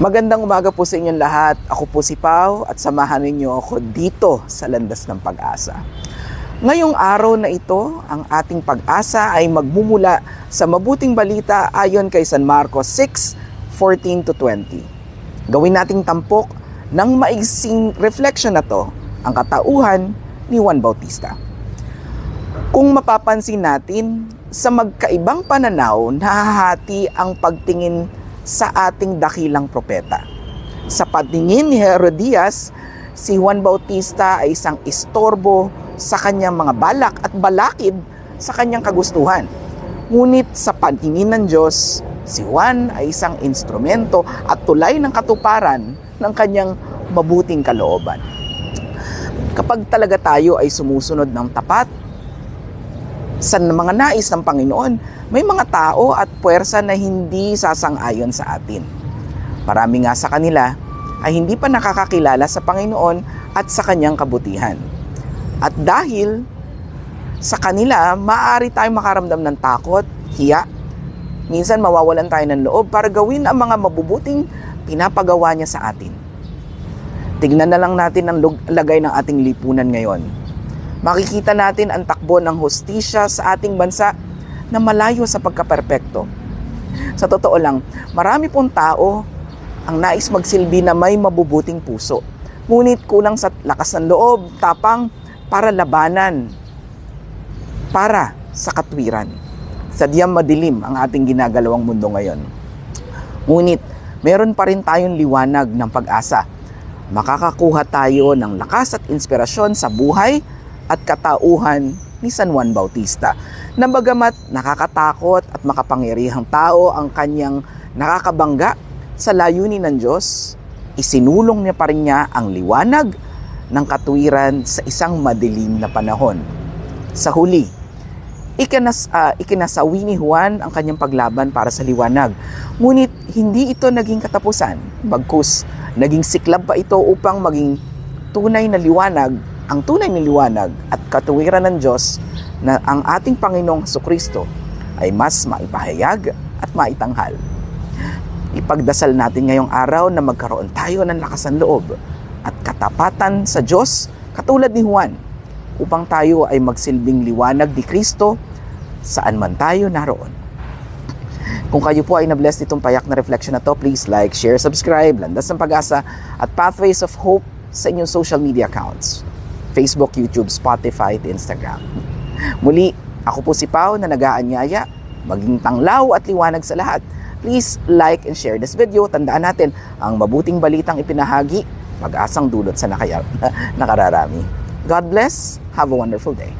Magandang umaga po sa inyong lahat. Ako po si Pau at samahan ninyo ako dito sa Landas ng Pag-asa. Ngayong araw na ito, ang ating pag-asa ay magmumula sa mabuting balita ayon kay San Marcos 6:14 to 20. Gawin nating tampok ng maigsing reflection na to, ang katauhan ni Juan Bautista. Kung mapapansin natin, sa magkaibang pananaw, nahahati ang pagtingin sa ating dakilang propeta. Sa patingin ni Herodias, si Juan Bautista ay isang istorbo sa kanyang mga balak at balakid sa kanyang kagustuhan. Ngunit sa pantingin ng Diyos, si Juan ay isang instrumento at tulay ng katuparan ng kanyang mabuting kalooban. Kapag talaga tayo ay sumusunod ng tapat sa mga nais ng Panginoon, may mga tao at puwersa na hindi sasang-ayon sa atin. Marami nga sa kanila ay hindi pa nakakakilala sa Panginoon at sa kanyang kabutihan. At dahil sa kanila, maaari tayong makaramdam ng takot, hiya, minsan mawawalan tayo ng loob para gawin ang mga mabubuting pinapagawa niya sa atin. Tignan na lang natin ang lagay ng ating lipunan ngayon makikita natin ang takbo ng hostisya sa ating bansa na malayo sa pagkaperpekto. Sa totoo lang, marami pong tao ang nais magsilbi na may mabubuting puso. Ngunit kulang sa lakas ng loob, tapang para labanan, para sa katwiran. Sadyang madilim ang ating ginagalawang mundo ngayon. Ngunit, meron pa rin tayong liwanag ng pag-asa. Makakakuha tayo ng lakas at inspirasyon sa buhay at katauhan ni San Juan Bautista. Na bagamat nakakatakot at makapangyarihang tao ang kanyang nakakabangga sa layunin ng Diyos, isinulong niya pa rin niya ang liwanag ng katwiran sa isang madilim na panahon. Sa huli, ikanas, ah, ikinasawi ni Juan ang kanyang paglaban para sa liwanag. Ngunit hindi ito naging katapusan. Bagkus, naging siklab pa ito upang maging tunay na liwanag ang tunay na liwanag at katuwiran ng Diyos na ang ating Panginoong Kristo ay mas maipahayag at maitanghal. Ipagdasal natin ngayong araw na magkaroon tayo ng lakas ng loob at katapatan sa Diyos katulad ni Juan upang tayo ay magsilbing liwanag ni Kristo saan man tayo naroon. Kung kayo po ay na-bless nitong payak na reflection na to, please like, share, subscribe, Landas ng Pag-asa at Pathways of Hope sa inyong social media accounts. Facebook, YouTube, Spotify, at Instagram. Muli, ako po si Pau na nag-aanyaya, maging tanglaw at liwanag sa lahat. Please like and share this video. Tandaan natin, ang mabuting balitang ipinahagi, mag-asang dulot sa nakaya, nakararami. God bless. Have a wonderful day.